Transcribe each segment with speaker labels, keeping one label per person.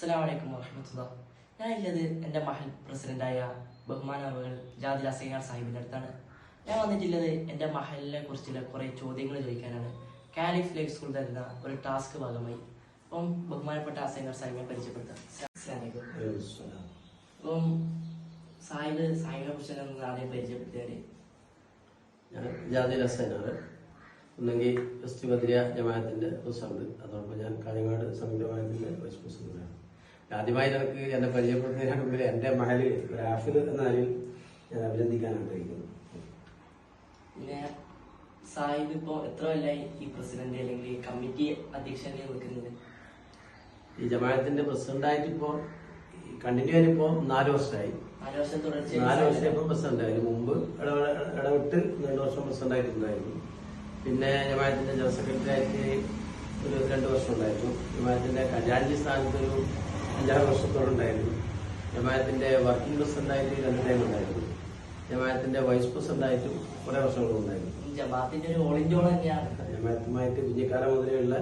Speaker 1: അസ്സലാം വലൈക്കും വറഹമത്തുള്ള. ഞാൻ ഉള്ളത് എന്റെ മഹൽ ബഹുമാന ബഹുമാനവകൾ ജാദിൽ അസൈനാർ സാഹിബിന്റെ അടുത്താണ്. ഞാൻ വന്നിട്ടുള്ളത് എന്റെ മഹലിനെ കുറിച്ചുള്ള കുറേ ചോദ്യങ്ങൾ ചോദിക്കാനാണ്. കാലിഫ് ലൈഫ് സ്കൂൾ തരുന്ന ഒരു ടാസ്ക് ഭാഗമായി. അപ്പം ബഹുമാനപ്പെട്ട അസൈനാർ സാഹിബിനെ പരിചയപ്പെടുത്താം. അപ്പം സാഹിബ് സാഹിബിനെ കുറിച്ച് ഒന്ന് ആദ്യം പരിചയപ്പെടുത്തിയാൽ
Speaker 2: ഞാൻ ജാതി രസനാണ് ഒന്നെങ്കിൽ വെസ്റ്റ് ബദ്രിയ ജമാഅത്തിന്റെ പ്രസിഡന്റ്. അതോടൊപ്പം ഞാൻ കാഞ്ഞങ്ങാട് സംയുക്ത ജമാഅത്തിന്റെ വൈസ് പ്രസിഡന്റാണ്. ആദ്യമായി നിനക്ക് എന്നെ പരിചയപ്പെടുന്നതിന് മുമ്പിൽ എന്റെ മഹൽ റാഫിൽ എന്ന നിലയിൽ ഞാൻ അഭിനന്ദിക്കാൻ ആഗ്രഹിക്കുന്നു.
Speaker 1: പിന്നെ സാഹിബ് ഇപ്പോൾ എത്ര കൊല്ലമായി ഈ പ്രസിഡന്റ് അല്ലെങ്കിൽ ഈ കമ്മിറ്റി അധ്യക്ഷനെ നിൽക്കുന്നത്?
Speaker 2: ഈ ജമാഅത്തിന്റെ പ്രസിഡന്റായിട്ട് ഇപ്പോൾ കണ്ടിന്യൂ ആയിട്ടിപ്പോൾ നാല് വർഷമായി.
Speaker 1: നാല് വർഷം തുടർച്ചയായി
Speaker 2: നാല് വർഷം ഇപ്പം പ്രസിഡന്റ്. അതിന് മുമ്പ് ഇടവിട്ട് രണ്ട് വർഷം പ്രസിഡന്റ് ആയിട്ടുണ്ടായിരുന്നു. പിന്നെ ജമാഅത്തിന്റെ ജനറൽ സെക്രട്ടറി ആയിട്ട് ഒരു രണ്ട് വർഷം ഉണ്ടായിരുന്നു. ജമാഅത്തിന്റെ ഖജാൻജി സ്ഥാനത്ത് ഒരു അഞ്ചാറ് വർഷത്തോളം ഉണ്ടായിരുന്നു ജമാഅത്തിന്റെ വർക്കിംഗ് പ്രസിഡന്റ് ആയിട്ട് രണ്ട് ടൈം ഉണ്ടായിരുന്നു. ജമാഅത്തിന്റെ വൈസ് പ്രസിഡന്റ് ആയിട്ടും കുറെ വർഷങ്ങളുണ്ടായിരുന്നു
Speaker 1: ജമാഅത്തിന്റെ ഒരു ഓൾ ഇന്ത്യ തന്നെയാണ്
Speaker 2: ജമാഅത്തുമായിട്ട് കുഞ്ഞിക്കാലം മുതലുള്ള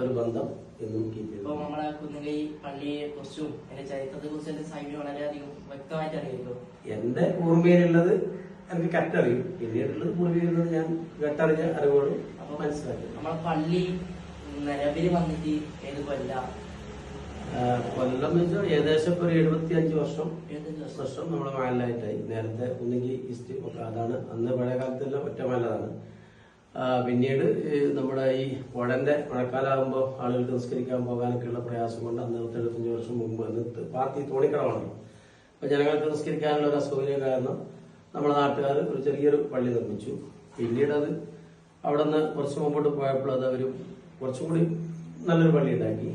Speaker 2: ഒരു ബന്ധം എന്നും കീപ്പ് ചെയ്തു.
Speaker 1: നമ്മളെ കുന്നുകൈ പള്ളിയെ കുറിച്ചും എന്റെ ചരിത്രത്തെ കുറിച്ചും സാഹിബിന് വളരെയധികം വ്യക്തമായിട്ട് അറിയുമല്ലോ
Speaker 2: എന്റെ ഓർമ്മയിലുള്ളത് എനിക്ക് കറക്റ്റ് അറിയും. പിന്നീടുള്ളത് പൂർവീരുന്നത് ഞാൻ കേട്ടറിഞ്ഞ അറിവോട്
Speaker 1: അപ്പൊ
Speaker 2: മനസ്സിലാക്കി.
Speaker 1: നമ്മളെ പള്ളി നിലവിൽ വന്നിട്ട് ഏത് കൊല്ല?
Speaker 2: കൊല്ലം എന്ന് വെച്ചാൽ ഏകദേശം ഒരു എഴുപത്തി അഞ്ച് വർഷം
Speaker 1: എഴുപത്തഞ്ച് വർഷം
Speaker 2: നമ്മുടെ മഹലായിട്ടായി നേരത്തെ ഒന്നുകിൽ ഈസ്റ്റ് ഒക്കെ അതാണ്. അന്ന് പഴയ കാലത്തെല്ലാം ഒറ്റ മാലതാണ് പിന്നീട് നമ്മുടെ ഈ പുഴന്റെ മഴക്കാലാകുമ്പോൾ ആളുകൾക്ക് നിസ്കരിക്കാൻ പോകാനൊക്കെയുള്ള പ്രയാസം കൊണ്ട് അന്ന് എഴുപത്തഞ്ച് വർഷം മുമ്പ് അന്ന് പാർട്ടി തോണിക്കടമാണല്ലോ അപ്പൊ ജനങ്ങൾക്ക് നിസ്കരിക്കാനുള്ള ഒരു അസൗകര്യം കാരണം നമ്മുടെ നാട്ടുകാർ ഒരു ചെറിയൊരു പള്ളി നിർമ്മിച്ചു. പിന്നീട് അത് അവിടെ നിന്ന് കുറച്ച് മുമ്പോട്ട് പോയപ്പോൾ അത് അവർ കുറച്ചും കൂടി നല്ലൊരു പള്ളി ഉണ്ടാക്കി.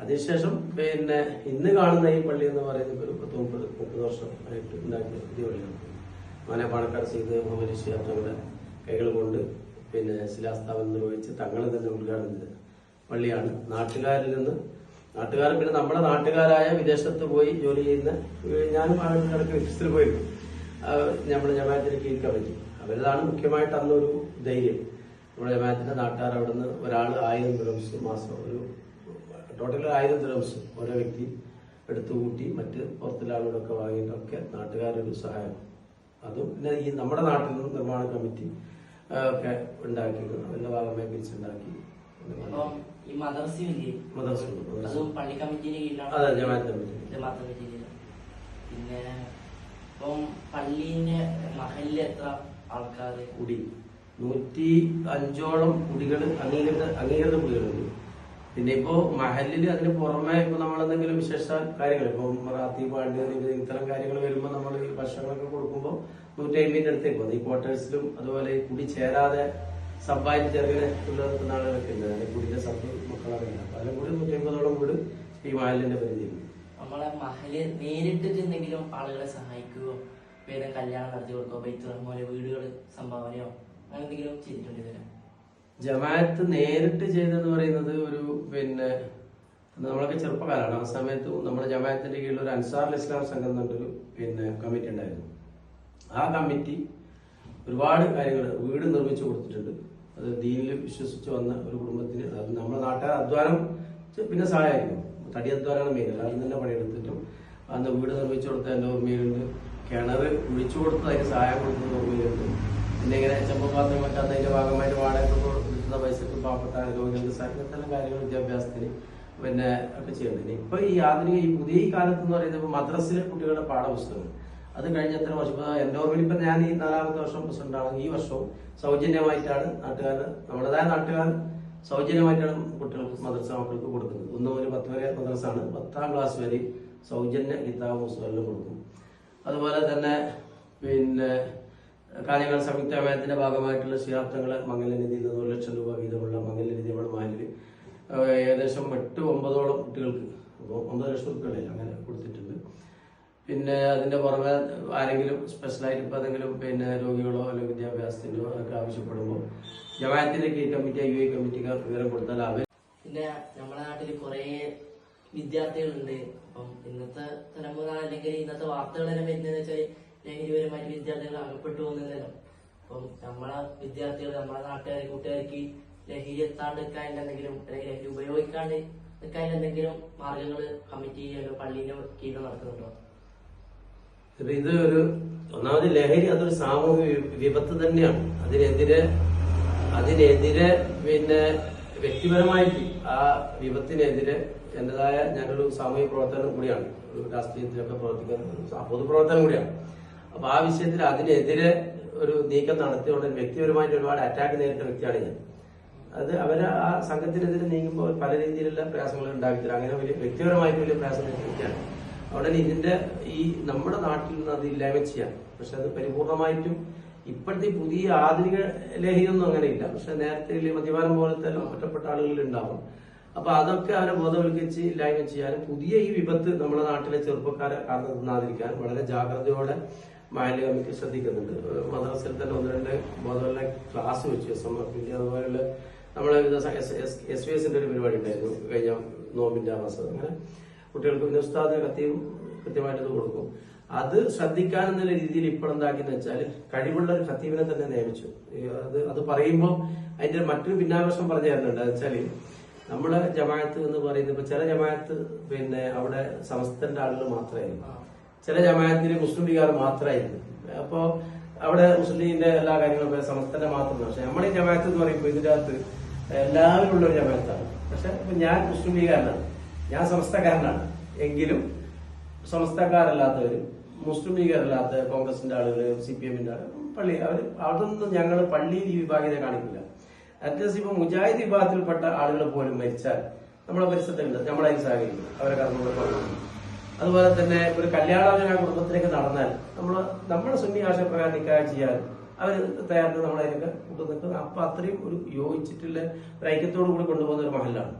Speaker 2: അതിനുശേഷം പിന്നെ ഇന്ന് കാണുന്ന ഈ പള്ളി എന്ന് പറയുന്നത് ഒരു പത്ത് മുപ്പത് മുപ്പത് വർഷം ആയിട്ട് ഉണ്ടാക്കിയ പുതിയ പള്ളിയാണ്. അങ്ങനെ പാണക്കാട് ചെയ്ത് മുഹമ്മദ് തങ്ങളുടെ കൈകൾ കൊണ്ട് പിന്നെ ശിലാസ്ഥാപനം നിർവഹിച്ച് തങ്ങൾ തന്നെ ഉദ്ഘാടനം ചെയ്ത പള്ളിയാണ്. നാട്ടുകാരിൽ നിന്ന് നാട്ടുകാർ പിന്നെ നമ്മുടെ നാട്ടുകാരായ വിദേശത്ത് പോയി ജോലി ചെയ്യുന്ന ഞാനും ആളുകൾക്ക് വിദേശത്തിൽ പോയിരുന്നു നമ്മുടെ ജമാഅത്തിന് കീഴ്ക്കാൻ പറ്റി അവരതാണ് മുഖ്യമായിട്ട് അന്നൊരു ധൈര്യം. നമ്മുടെ ജമാഅത്തിന്റെ നാട്ടുകാർ അവിടുന്ന് ഒരാൾ ആയിരം ദിറംസ് മാസം ഒരു ടോട്ടൽ ആയിരം ദിറംസ് ഓരോ വ്യക്തി എടുത്തു കൂട്ടി മറ്റ് പുറത്തുള്ള ആളുകളൊക്കെ വാങ്ങിയിട്ടൊക്കെ നാട്ടുകാരൊരു സഹായം. അതും പിന്നെ ഈ നമ്മുടെ നാട്ടിൽ നിന്ന് നിർമ്മാണ കമ്മിറ്റി ഒക്കെ ഉണ്ടാക്കിയത് അതിന്റെ ഭാഗമായി പിരിച്ചുണ്ടാക്കി.
Speaker 1: അതും
Speaker 2: ജമാഅത്ത് കമ്മിറ്റി
Speaker 1: പിന്നെ ഇപ്പം പള്ളീന്റെ മഹലിൽ എത്ര
Speaker 2: കുടി. നൂറ്റി അഞ്ചോളം കുടികൾ അംഗീകൃത അംഗീകൃത കുടികളുണ്ട്. പിന്നെ ഇപ്പോ മഹലിൽ അതിന് പുറമെ ഇപ്പൊ നമ്മൾ എന്തെങ്കിലും വിശേഷ കാര്യങ്ങൾ ഇപ്പൊ മറാത്തി പാണ്ട് ഇത്തരം കാര്യങ്ങൾ വരുമ്പോൾ നമ്മൾ ഈ ഭക്ഷണങ്ങളൊക്കെ കൊടുക്കുമ്പോൾ നൂറ്റി അമ്പതിന്റെ അടുത്തേക്ക് പോകും ഈ ക്വാർട്ടേഴ്സിലും അതുപോലെ കുടി ചേരാതെ സബ്ബായിട്ട് ചെറുങ്ങനെ ഉള്ള ആളുകളൊക്കെ ഉണ്ട്. അതിന്റെ കുടിന്റെ സബ് മക്കളൊക്കെ ഉണ്ട്. അപ്പൊ അതിലും കൂടി നൂറ്റി അമ്പതോളം വീട് ഈ മഹലിന്റെ പരിധിയിലുണ്ട്
Speaker 1: നമ്മളെ മഹൽ നേരിട്ട് എന്തെങ്കിലും ആളുകളെ സഹായിക്കുകയോ പേരെ കല്യാണം നടത്തി കൊടുക്കുകയോ ബൈത്ത് പോലെ വീടുകൾ സംഭാവനയോ അങ്ങനെ എന്തെങ്കിലും ചെയ്തിട്ടുണ്ട് ഇതുവരെ?
Speaker 2: ജമാഅത്ത് നേരിട്ട് ചെയ്തെന്ന് പറയുന്നത് ഒരു പിന്നെ നമ്മളൊക്കെ ചെറുപ്പകാലാണ് ആ സമയത്ത് നമ്മുടെ ജമാഅത്തിന്റെ കീഴിൽ ഒരു അൻസാർ ഇസ്ലാം സംഘം എന്നൊരു പിന്നെ കമ്മിറ്റി ഉണ്ടായിരുന്നു. ആ കമ്മിറ്റി ഒരുപാട് കാര്യങ്ങൾ വീട് നിർമ്മിച്ചു കൊടുത്തിട്ടുണ്ട്. അത് ദീനിൽ വിശ്വസിച്ച് വന്ന ഒരു കുടുംബത്തിന് അത് നമ്മുടെ നാട്ടുകാർ അധ്വാനം പിന്നെ സഹായിക്കും. തടി അധ്വാനമാണ് മെയിൻ എല്ലാവരും തന്നെ പണിയെടുത്തിട്ടും അന്ന് വീട് നിർമ്മിച്ചു കൊടുത്ത എന്റെ ഓർമ്മയിലുണ്ട്. കിണർ കുഴിച്ചു കൊടുത്ത് അതിന് സഹായം കൊടുത്തത് ഓർമ്മയിലുണ്ട്. പിന്നെ ഇങ്ങനെ ചെമ്പപാത്രം വെക്കാത്തതിന്റെ ഭാഗമായിട്ട് വാടക കിട്ടുന്ന പൈസക്ക് പാവപ്പെട്ട രോഗികൾക്ക് സകലത്തരം കാര്യങ്ങൾ വിദ്യാഭ്യാസത്തിന് പിന്നെ ഒക്കെ ചെയ്യുന്നുണ്ട്. ഇപ്പൊ ഈ ആധുനിക ഈ പുതിയ ഈ കാലത്ത് എന്ന് പറയുന്നത് മദ്രസിലെ കുട്ടികളുടെ പാഠപുസ്തകം അത് കഴിഞ്ഞ എത്ര വർഷം? ഇപ്പൊ എന്റെ ഓർമ്മയിൽ ഇപ്പൊ ഞാൻ ഈ നാലാമത്തെ വർഷം പ്രസിഡന്റ് ആണ് ഈ വർഷവും സൗജന്യമായിട്ടാണ് നാട്ടുകാർ നമ്മുടേതായ നാട്ടുകാർ സൗജന്യമായിട്ടാണ് കുട്ടികൾക്ക് മദ്രസ മക്കൾക്ക് കൊടുക്കുന്നത്. ഒന്ന് മുതൽ പത്ത് വരെ മദ്രസ ആണ് പത്താം ക്ലാസ് വരെ സൗജന്യ കിതാബ് പുസ്തകമെല്ലാം കൊടുക്കും. അതുപോലെ തന്നെ പിന്നെ കാഞ്ഞങ്ങാട് സംയുക്ത ജമാഅത്തിന്റെ ഭാഗമായിട്ടുള്ള ശിഹാബ്ദങ്ങളെ മംഗലനിധി നിന്ന് ലക്ഷം രൂപ വീതമുള്ള മംഗലനിധി നമ്മുടെ മാലിൽ ഏകദേശം എട്ട് ഒമ്പതോളം കുട്ടികൾക്ക് ഒമ്പത് ലക്ഷം കുട്ടികളിൽ അങ്ങനെ കൊടുത്തിട്ടുണ്ട്. പിന്നെ അതിന്റെ പുറമെ ആരെങ്കിലും സ്പെഷ്യലായിട്ട് ഇപ്പൊ എന്തെങ്കിലും പിന്നെ രോഗികളോ അല്ലെങ്കിൽ വിദ്യാഭ്യാസത്തിനോ ഒക്കെ ആവശ്യപ്പെടുമ്പോൾ ജമാഅത്തിന്റെ കീ കമ്മിറ്റി യു എ കമ്മിറ്റിക്കാർ വിവരം കൊടുത്താൽ അവർ
Speaker 1: പിന്നെ നമ്മുടെ നാട്ടിൽ കുറേ വിദ്യാർത്ഥികളുണ്ട്. അപ്പം ഇന്നത്തെ തലമുറ അല്ലെങ്കിൽ ഇന്നത്തെ വാർത്തകൾ തന്നെ വരുന്നതെന്ന് വെച്ചാൽ ലഹരിപരമായിട്ട് വിദ്യാർത്ഥികൾ അകപ്പെട്ടു പോകുന്നതല്ലോ. അപ്പം നമ്മളെ വിദ്യാർത്ഥികൾ നമ്മളെ നാട്ടുകാർ കൂട്ടുകാർക്ക് ലഹരി എത്താണ്ട് എന്തെങ്കിലും അല്ലെങ്കിൽ ലഹരി ഉപയോഗിക്കാണ്ട് നിൽക്കാൻ എന്തെങ്കിലും മാർഗങ്ങൾ കമ്മിറ്റി പള്ളിയിലോ കീഴിൽ നടക്കുന്നുണ്ടോ
Speaker 2: ഇത് ഒരു ഒന്നാമത് ലഹരി അതൊരു സാമൂഹിക വിപത്ത് തന്നെയാണ്. അതിനെതിരെ അതിനെതിരെ പിന്നെ വ്യക്തിപരമായിട്ട് ആ വിപത്തിനെതിരെ എന്റേതായ ഞാനൊരു സാമൂഹിക പ്രവർത്തനം കൂടിയാണ്. ഒരു രാഷ്ട്രീയത്തിലൊക്കെ പ്രവർത്തിക്കുന്ന പൊതുപ്രവർത്തനം കൂടിയാണ്. അപ്പൊ ആ വിഷയത്തിൽ അതിനെതിരെ ഒരു നീക്കം നടത്തിയുള്ള വ്യക്തിപരമായിട്ട് ഒരുപാട് അറ്റാക്ക് നേരിട്ട വ്യക്തിയാണ് ഞാൻ. അത് അവർ ആ സംഘത്തിനെതിരെ നീങ്ങുമ്പോൾ പല രീതിയിലുള്ള പ്രയാസങ്ങൾ ഉണ്ടാക്കിത്തരും അങ്ങനെ വലിയ വ്യക്തിപരമായിട്ട് വലിയ പ്രയാസം വ്യക്തിയാണ്. അവിടെ ഇതിന്റെ ഈ നമ്മുടെ നാട്ടിൽ നിന്ന് അത് ഇല്ലായ്മ ചെയ്യാം. പക്ഷെ അത് പരിപൂർണമായിട്ടും ഇപ്പോഴത്തെ പുതിയ ആധുനിക ലഹരിയൊന്നും അങ്ങനെ ഇല്ല. പക്ഷെ നേരത്തെ മദ്യപാനം പോലത്തെ ഒറ്റപ്പെട്ട ആളുകളിൽ ഉണ്ടാവും. അപ്പൊ അതൊക്കെ അവരെ ബോധവൽക്കരിച്ച് ഇല്ലായ്മ ചെയ്യാനും പുതിയ ഈ വിപത്ത് നമ്മുടെ നാട്ടിലെ ചെറുപ്പക്കാരെ കാരണം നിന്നാതിരിക്കാനും വളരെ ജാഗ്രതയോടെ മാലിന്യ കമ്മിറ്റി ശ്രദ്ധിക്കുന്നുണ്ട് മദ്രസയിൽ തന്നെ ഒന്ന് രണ്ട് ബോധവൽക്കരണ ക്ലാസ് വെച്ച് എസ് എം എഫിന്റെ അതുപോലെയുള്ള നമ്മളെ എസ് വി എസിന്റെ ഒരു പരിപാടി ഉണ്ടായിരുന്നു കഴിഞ്ഞ നോമ്പിന്റെ ആ മാസം. അങ്ങനെ കുട്ടികൾക്ക് പിന്നെ ഉസ്താദ് കത്തിയും കൃത്യമായിട്ട് കൊടുക്കും. അത് ശ്രദ്ധിക്കാൻ എന്നുള്ള രീതിയിൽ ഇപ്പോൾ എന്താക്കിയെന്ന് വെച്ചാൽ കഴിവുള്ള ഒരു ഖത്തീബിനെ തന്നെ നിയമിച്ചു. അത് അത് പറയുമ്പോൾ അതിന്റെ മറ്റൊരു പിന്നാകർഷം പറഞ്ഞു തരുന്നുണ്ട്. അത് വെച്ചാൽ നമ്മളെ ജമാഅത്ത് എന്ന് പറയുന്നത് ഇപ്പൊ ചില ജമാഅത്ത് പിന്നെ അവിടെ സമസ്തന്റെ ആളുകൾ മാത്രമായിരുന്നു. ചില ജമാഅത്തിന് മുസ്ലിം ലീഗുകാർ മാത്രമായിരുന്നു അപ്പോ അവിടെ മുസ്ലിം ലീഗിന്റെ എല്ലാ കാര്യങ്ങളും സമസ്തന്റെ മാത്രം പക്ഷെ നമ്മുടെ ജമാഅത്ത് എന്ന് പറയുമ്പോൾ ഇതിന്റെ അകത്ത് എല്ലാവരും ഉള്ള ഒരു ജമാഅത്താണ്. പക്ഷെ ഇപ്പൊ ഞാൻ മുസ്ലിം ലീഗുകാരനാണ് ഞാൻ സമസ്തക്കാരനാണ്. എങ്കിലും സമസ്തക്കാരല്ലാത്തവരും മുസ്ലിം ലീഗുകാരല്ലാത്ത കോൺഗ്രസിന്റെ ആളുകൾ സി പി എമ്മിന്റെ ആളുകൾ പള്ളി അവർ അതൊന്നും ഞങ്ങൾ പള്ളിയിൽ ഈ വിഭാഗീയത കാണിക്കില്ല. അറ്റ്ലീസ്റ്റ് ഇപ്പൊ മുജാഹിദ് വിഭാഗത്തിൽപ്പെട്ട ആളുകൾ പോലും മരിച്ചാൽ നമ്മളെ പരിസരത്തുണ്ട് നമ്മളതിന് സഹകരിക്കും അവരെ കർമ്മങ്ങൾ പറഞ്ഞു അതുപോലെ തന്നെ ഒരു കല്യാണാലോചന കുടുംബത്തിലേക്ക് നടന്നാൽ നമ്മൾ നമ്മുടെ സുന്നി ആശയപ്രകാരം നിൽക്കാൻ ചെയ്യാൻ അവർ തയ്യാറെടുത്ത് നമ്മളതിനൊക്കെ കൂട്ടു നിൽക്കുന്നത് അപ്പൊ അത്രയും ഒരു യോജിച്ചിട്ടുള്ള ഒരു ഐക്യത്തോടു കൂടി കൊണ്ടുപോകുന്ന ഒരു മഹലാണ്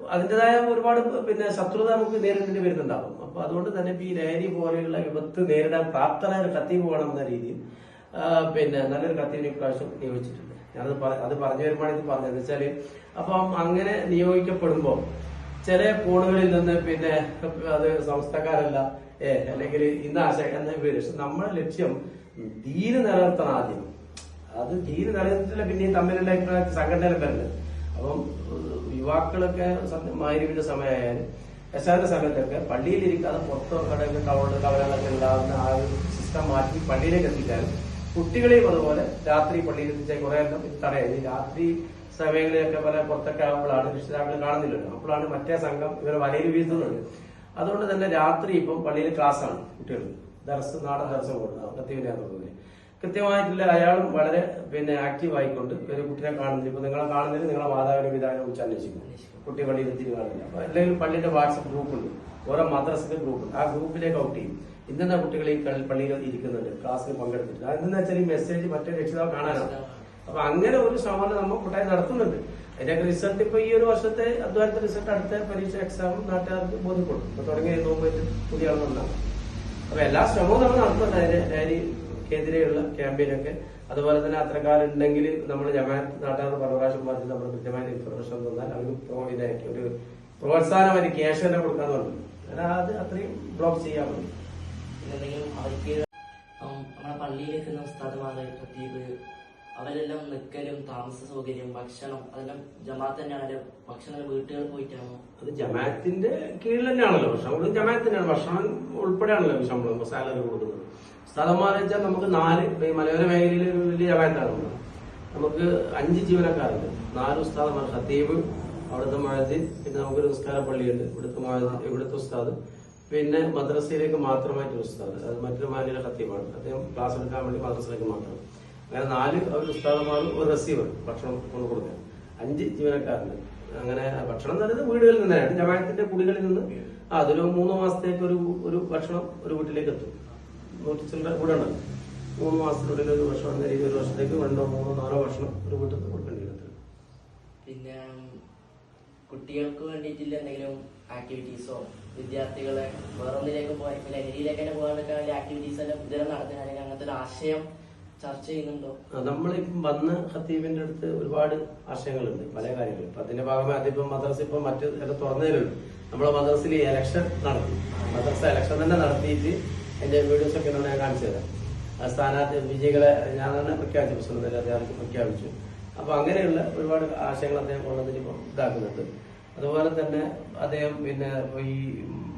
Speaker 2: അതിന്റെതായ ഒരുപാട് പിന്നെ ശത്രുത നമുക്ക് നേരിടേണ്ടി വരുന്നുണ്ടാകും അപ്പൊ അതുകൊണ്ട് തന്നെ ഈ ലഹരി പോലെയുള്ള വിപത്ത് നേരിടാൻ പ്രാപ്തരായ ഒരു കത്തീവ് വേണം എന്ന രീതിയിൽ പിന്നെ നല്ലൊരു കത്തീവിനെ ഇപ്രാവശ്യം നിയോഗിച്ചിട്ടുണ്ട്. ഞാനത് അത് പറഞ്ഞു വരുമ്പോഴാണ് ഇത് പറഞ്ഞത് അപ്പം അങ്ങനെ നിയോഗിക്കപ്പെടുമ്പോൾ ചില പോളുകളിൽ നിന്ന് പിന്നെ അത് സംസ്ഥക്കാരല്ല ഏ അല്ലെങ്കിൽ ഇന്ന ആശയ എന്ന പേര് പക്ഷെ നമ്മുടെ ലക്ഷ്യം ധീര നിലനിർത്തണം ആദ്യം. അത് ധീര നിലനിർത്തില്ല പിന്നെ ഈ തമ്മിലുള്ള സംഘടന വരുന്നത് അപ്പം യുവാക്കളൊക്കെ മാരിവിന്റെ സമയമായാലും യശാന്റെ സമയത്തൊക്കെ പള്ളിയിൽ ഇരിക്കാതെ പുറത്തോ കടയിൽ ടൗണിൽ കവലകളൊക്കെ ഉണ്ടാകുന്ന ആ ഒരു സിസ്റ്റം മാറ്റി പള്ളിയിലേക്ക് എത്തിക്കാനും കുട്ടികളെയും അതുപോലെ രാത്രി പള്ളിയിൽ എത്തിച്ചാൽ കുറെ എണ്ണം രാത്രി സമയങ്ങളിലൊക്കെ പല പുറത്തൊക്കെ ആകുമ്പോഴാണ് രക്ഷിതാക്കൾ കാണുന്നില്ലല്ലോ. അപ്പോഴാണ് മറ്റേ സംഘം ഇവരെ വലയിൽ വീഴ്ത്തുന്നത്. അതുകൊണ്ട് തന്നെ രാത്രി ഇപ്പം പള്ളിയിൽ ക്ലാസ്സാണ് കുട്ടികൾ. ദർസ് നാടൻ ദർശനം കൊടുക്കുന്നത് തോന്നുന്നത്. കൃത്യമായിട്ടുള്ള അയാളും വളരെ പിന്നെ ആക്റ്റീവ് ആയിക്കൊണ്ട് ഒരു കുട്ടിയെ കാണുന്നില്ല. ഇപ്പൊ നിങ്ങളെ കാണുന്നില്ല നിങ്ങളെ മാതാവിനെ പിതാവിനെ കുറിച്ച് അന്വേഷിക്കും കുട്ടി പള്ളിയിൽ എത്തിരി കാണില്ല അപ്പൊ അല്ലെങ്കിൽ പള്ളിയുടെ വാട്സപ്പ് ഗ്രൂപ്പ് ഉണ്ട്. ഓരോ മദ്രസിന്റെ ഗ്രൂപ്പ് ആ ഗ്രൂപ്പിലേക്ക് ഔട്ട് ചെയ്യും. ഇന്നത്തെ കുട്ടികൾ ഈ പള്ളിയിൽ ഇരിക്കുന്നുണ്ട് ക്ലാസ്സിൽ പങ്കെടുത്തിട്ട്. അതെന്താ വെച്ചാൽ ഈ മെസ്സേജ് മറ്റേ രക്ഷിതാവ് കാണാനാണ്. അപ്പൊ അങ്ങനെ ഒരു ശ്രമം നമ്മൾ കൂട്ടായി നടത്തുന്നുണ്ട് അതിന്റെ റിസൾട്ട് ഇപ്പൊ ഈ ഒരു വർഷത്തെ അധ്വാനത്തെ റിസൾട്ട് അടുത്ത പരീക്ഷ എക്സാം നാട്ടുകാർക്ക് ബോധ്യപ്പെടും. ഇപ്പൊ തുടങ്ങി നോക്കുമ്പോൾ പുതിയ ആളുകളുണ്ടാവും അപ്പൊ എല്ലാ ശ്രമവും നമ്മൾ നടത്തുന്നുണ്ട്. അതിന് ലഹരിക്കെതിരെയുള്ള ക്യാമ്പയിനൊക്കെ അതുപോലെ തന്നെ അത്രക്കാരുണ്ടെങ്കിൽ നമ്മൾ ജമാഅത്ത് നാട്ടുകാർ പല പ്രാവശ്യം പറഞ്ഞ് നമ്മൾ കൃത്യമായ ഇൻഫർമേഷൻ തന്നാൽ അവർക്ക് പ്രോ ഇതാക്കി ഒരു അതിന് ക്യാഷ് തന്നെ കൊടുക്കാന്ന് പറഞ്ഞു. അല്ല അത് അത്രയും ബ്ലോക്ക് ചെയ്യാൻ മതി
Speaker 1: എന്തെങ്കിലും അവർക്ക് നമ്മുടെ പള്ളിയിലേക്ക് ഉസ്താദുമാര് ഖത്തീബ് അവരെല്ലാം നിൽക്കലും താമസ സൗകര്യം ഭക്ഷണം അതെല്ലാം ജമാഅത്ത് തന്നെയാണ്. അവരുടെ ഭക്ഷണം വീട്ടുകളിൽ പോയിട്ടാണോ?
Speaker 2: അത് ജമാഅത്തിന്റെ കീഴിൽ തന്നെയാണല്ലോ ശമ്പളം ജമാഅത്ത് തന്നെയാണ്. ഭക്ഷണം ഉൾപ്പെടെയാണല്ലോ ശമ്പളം സാലറി കൊടുക്കുന്നത്. സ്ഥലമാരെ വെച്ചാൽ നമുക്ക് നാല് മലയോര മേഖലയിൽ വലിയ ജമാഅത്താണ് നമുക്ക് അഞ്ച് ജീവനക്കാരുണ്ട്. നാല് ഉസ്താദന്മാർ ഖത്തീബ് അവിടുത്തെ മഴത്തിൽ പിന്നെ നമുക്കൊരു നിസ്കാര പള്ളിയുണ്ട്. ഇവിടുത്തെ മഴ- ഇവിടുത്തെ ഉസ്താദ്. പിന്നെ മദ്രസയിലേക്ക് മാത്രമായിട്ട് ഉസ്താദ്. അത് മറ്റൊരു മാനിയുടെ ഖത്തീബാണ്. അദ്ദേഹം ക്ലാസ് എടുക്കാൻ വേണ്ടി മദ്രസയിലേക്ക് മാത്രം. അങ്ങനെ നാല് അവർ ഉസ്താദമാരും ഒരു റസീവർ ഭക്ഷണം കൊണ്ട് കൊടുക്കുക അഞ്ച് ജീവനക്കാരുണ്ട്. അങ്ങനെ ഭക്ഷണം എന്ന് പറയുന്നത് വീടുകളിൽ നിന്നാണ് ജമാഅത്തിന്റെ കുടികളിൽ നിന്ന് അതൊരു മൂന്ന് മാസത്തേക്ക് ഒരു ഒരു ഭക്ഷണം ഒരു വീട്ടിലേക്ക് എത്തും. നൂറ്റി ചില്ലറ വീട് മൂന്ന് മാസത്തിനുള്ളിൽ ഒരു ഭക്ഷണം എന്ന രീതിയിൽ ഒരു വർഷത്തേക്ക് രണ്ടോ മൂന്നോ നാലോ ഭക്ഷണം ഒരു വീട്ടിൽ നിന്ന് കൊടുക്കേണ്ടി വരും.
Speaker 1: പിന്നെ കുട്ടികൾക്ക് വേണ്ടിയിട്ടുള്ള എന്തെങ്കിലും ആക്ടിവിറ്റീസോ വിദ്യാർത്ഥികളെ വേറൊന്നിലേക്ക് പോകാൻ ലഹരിയിലേക്ക് തന്നെ പോകാനൊക്കെ ആക്ടിവിറ്റീസ് എല്ലാം നടത്തുന്ന അല്ലെങ്കിൽ അങ്ങനത്തെ ഒരു ആശയം ചർച്ച ചെയ്യുന്നുണ്ടോ?
Speaker 2: നമ്മളിപ്പം വന്ന് ഖത്തീബിന്റെ അടുത്ത് ഒരുപാട് ആശയങ്ങളുണ്ട് പല കാര്യങ്ങളും. ഇപ്പൊ അതിന്റെ ഭാഗമായി അതിപ്പം മദ്രസ ഇപ്പം മറ്റു തുറന്നേലും നമ്മളെ മദ്രസയിൽ ഇലക്ഷൻ നടത്തി. മദ്രസ ഇലക്ഷൻ തന്നെ നടത്തിയിട്ട് എന്റെ വീഡിയോസ് ഒക്കെ ഞാൻ കാണിച്ചു തരാം. സ്ഥാനാർത്ഥി വിജയികളെ ഞാൻ തന്നെ പ്രഖ്യാപിച്ചു പ്രസിഡന്റ് അദ്ദേഹം പ്രഖ്യാപിച്ചു. അപ്പൊ അങ്ങനെയുള്ള ഒരുപാട് ആശയങ്ങൾ അദ്ദേഹം കൊണ്ടുവന്നിട്ട് ഇപ്പം ഇതാക്കുന്നുണ്ട്. അതുപോലെ തന്നെ അദ്ദേഹം പിന്നെ ഈ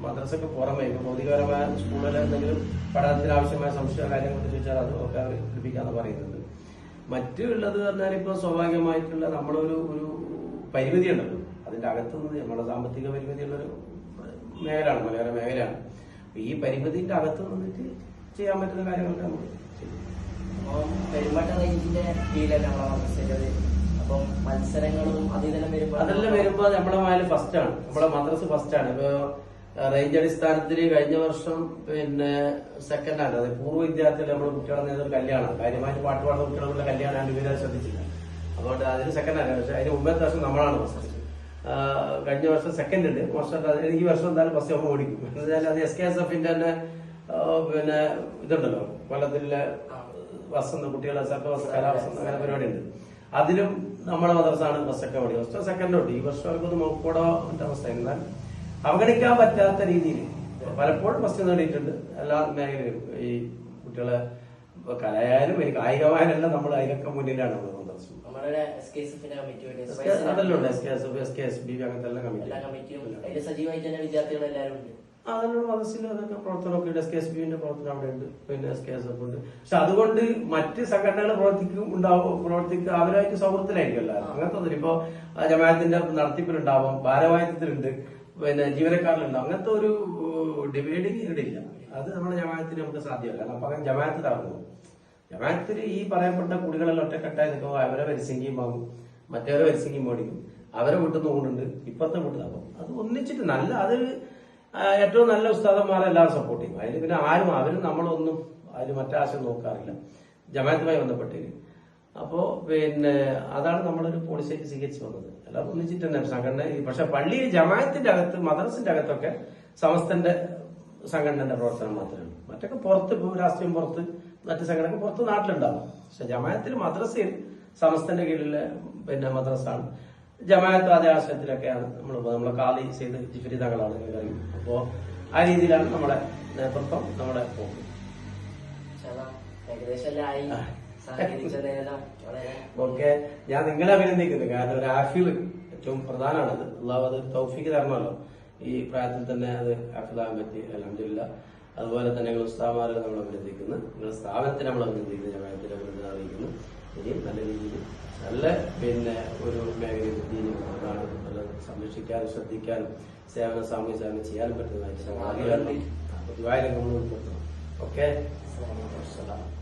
Speaker 2: മദ്രസക്ക് പുറമെ ഭൗതികപരമായ സ്കൂളിൽ എന്തെങ്കിലും പഠനത്തിന് ആവശ്യമായ സംശയ കാര്യങ്ങൾ ചോദിച്ചാൽ അത് ഒക്കെ അവർ ലഭിക്കാന്ന് പറയുന്നുണ്ട്. മറ്റുള്ളത് പറഞ്ഞാൽ ഇപ്പൊ സ്വാഭാവികമായിട്ടുള്ള നമ്മളൊരു ഒരു പരിമിതി ഉണ്ടല്ലോ അതിന്റെ അകത്തുനിന്ന് നമ്മുടെ സാമ്പത്തിക പരിമിതിയുള്ളൊരു മേഖലയാണ് മലയാള മേഖലയാണ്. ഈ പരിമിതിന്റെ അകത്ത് നിന്നിട്ട് ചെയ്യാൻ പറ്റുന്ന കാര്യങ്ങളൊക്കെ
Speaker 1: അപ്പം പെരുമ്പട്ട റേഞ്ചിന്റെ കീഴിലല്ല നമ്മളെ മദ്രസയിലത്?
Speaker 2: അതെല്ലാം വരുമ്പോ നമ്മളെ മാൽ ഫസ്റ്റ് ആണ്. നമ്മളെ മദ്രസ് ഫസ്റ്റ് ആണ്. ഇപ്പൊ റേഞ്ച് അടിസ്ഥാനത്തിൽ കഴിഞ്ഞ വർഷം പിന്നെ സെക്കൻഡ് ആണ്. അതായത് പൂർവ വിദ്യാർത്ഥികൾ നമ്മുടെ കുട്ടികളെ നേതൃത്വം കല്യാണം കാര്യമായിട്ട് പാട്ട് പാടുന്ന കുട്ടികളുടെ കല്യാണം വിവരം ശ്രദ്ധിച്ചില്ല. അതുകൊണ്ട് അതിന് സെക്കൻഡ് ആണ് പക്ഷെ അതിന് മുമ്പത്തെ വർഷം നമ്മളാണ് ഫസ്റ്റ് കഴിഞ്ഞ വർഷം സെക്കൻഡ് ഉണ്ട്. വർഷം ഈ വർഷം എന്തായാലും ഫസ്റ്റ് നമ്മൾ ഓടിക്കും. അത് എസ് കെ എസ് എഫിന്റെ തന്നെ പിന്നെ ഇതുണ്ടല്ലോ. കൊല്ലത്തിലെ വസന്ത കുട്ടികളെ സർവ കലാവസന്ത അങ്ങനെ പരിപാടി ഉണ്ട്. അതിലും നമ്മുടെ മദ്രസാണ് ഫസ്റ്റൊക്കെ ഓടി ഫസ്റ്റ് സെക്കൻഡ് ഓടി ഈ വർഷം അവർക്കൊന്ന് നോക്കൂടോ എന്റെ അവസ്ഥ. എന്നാൽ അവഗണിക്കാൻ പറ്റാത്ത രീതിയിൽ പലപ്പോഴും ഫസ്റ്റ് നേടിയിട്ടുണ്ട് എല്ലാ മേഖലയിലും ഈ കുട്ടികളെ കലയായാലും ഒരു കായികമായാലും നമ്മൾ അതിനൊക്കെ മുന്നിലാണ്
Speaker 1: എസ്
Speaker 2: അതെല്ലാം എസ് കെ എസ് ബി അങ്ങനത്തെ എല്ലാ
Speaker 1: എല്ലാ
Speaker 2: കമ്മിറ്റി
Speaker 1: കമ്മിറ്റിയും അതിൽ തന്നെ വിദ്യാർത്ഥികൾ എല്ലാവരും ഉണ്ട്.
Speaker 2: അതിനുള്ള മനസ്സിൽ അതൊക്കെ പ്രവർത്തനമൊക്കെ ഉണ്ട്. എസ് കെ എസ് ബിന്റെ പ്രവർത്തനം അവിടെ ഉണ്ട്. പിന്നെ എസ് കെ എസ് എഫ് ഉണ്ട്. പക്ഷെ അതുകൊണ്ട് മറ്റ് സംഘടനകൾ പ്രവർത്തിക്കും ഉണ്ടാവും പ്രവർത്തിക്കുക അവരായിട്ട് സൗഹൃദത്തിലായിരിക്കുമല്ലോ അങ്ങനത്തെ ഒന്നും ഇപ്പൊ ജമാഅത്തിന്റെ നടത്തിപ്പിലുണ്ടാവും ഭാരവാഹിത്വത്തിലുണ്ട് പിന്നെ ജീവനക്കാരിലുണ്ടാവും അങ്ങനത്തെ ഒരു ഡിവൈഡിങ് ഇവിടെ ഇല്ല. അത് നമ്മുടെ ജമാഅത്തിന് നമുക്ക് സാധ്യമല്ല. അപ്പൊ അങ്ങനെ ജമാഅത്തിലാകുന്നു ജമാഅത്തിൽ ഈ പറയപ്പെട്ട കുടികളെല്ലാം ഒറ്റക്കെട്ടായി നിൽക്കുമ്പോൾ അവരെ പരിസംഖ്യം വാങ്ങും മറ്റേവരെ പരിസംഖ്യം മേടിക്കും അവരെ വീട്ടിൽ നിന്ന് കൊണ്ടുണ്ട് ഇപ്പത്തെ അപ്പം അത് ഒന്നിച്ചിട്ട് നല്ല അത് ഏറ്റവും നല്ല ഉസ്താദന്മാരെ എല്ലാവരും സപ്പോർട്ട് ചെയ്യും. അതിന് പിന്നെ ആരും അവരും നമ്മളൊന്നും അതിന് മറ്റാശം നോക്കാറില്ല. ജമാഅത്തുമായി ബന്ധപ്പെട്ടില്ല അപ്പോൾ പിന്നെ അതാണ് നമ്മളൊരു പോളിസിക്ക് സ്വീകരിച്ചു വന്നത്. എല്ലാം ഒന്നിച്ചിട്ട് തന്നെ. സംഘടന പക്ഷെ പള്ളി ജമാഅത്തിന്റെ അകത്ത് മദ്രസിന്റെ അകത്തൊക്കെ സമസ്തന്റെ സംഘടനയുടെ പ്രവർത്തനം മാത്രമേ ഉള്ളൂ. മറ്റൊക്കെ പുറത്ത് രാഷ്ട്രീയം പുറത്ത് മറ്റു സംഘടനകൾ പുറത്ത് നാട്ടിലുണ്ടാവും. പക്ഷെ ജമാഅത്തിൽ മദ്രസയിൽ സമസ്തന്റെ കീഴിലെ പിന്നെ മദ്രസാണ്. ജമാഅത്ത് അതേ ആശ്രയത്തിലൊക്കെയാണ് നമ്മൾ നമ്മളെ കാലി ചെയ്ത് ജിഫരി തങ്ങളാണ് അപ്പോൾ അപ്പോ ആ രീതിയിലാണ് നമ്മുടെ നേതൃത്വം നമ്മുടെ
Speaker 1: ആയി.
Speaker 2: ഓക്കെ. ഞാൻ നിങ്ങളെ അഭിനന്ദിക്കുന്നു. കാരണം ഒരു ആഫിൽ ഏറ്റവും പ്രധാനമാണത്. അള്ളാഹു അത് തൗഫിക്ക് തരണമല്ലോ. ഈ പ്രായത്തിൽ തന്നെ അത് ആഫിലാകാൻ പറ്റി അലഹമില്ല അതുപോലെ തന്നെ ഞങ്ങൾ ഉസ്താമാരെ നമ്മൾ അഭിനന്ദിക്കുന്നു. നിങ്ങളുടെ സ്ഥാപനത്തെ നമ്മൾ അഭിനന്ദിക്കുന്നു. ജമാഅത്തിനെ അഭിനന്ദനം അറിയിക്കുന്നു. ഇനിയും നല്ല രീതിയിൽ നല്ല പിന്നെ ഒരു മേഖലയിൽ ദീനും നല്ല സംരക്ഷിക്കാനും ശ്രദ്ധിക്കാനും സേവന സാമൂഹ്യ സേവനം ചെയ്യാനും പറ്റുന്നതായിരിക്കും ആഗ്രഹിക്കുന്നു. അപ്പോൾ രംഗങ്ങൾ ഉൾപ്പെടുത്തണം ഓക്കെ
Speaker 1: ശ്രമിക്കും.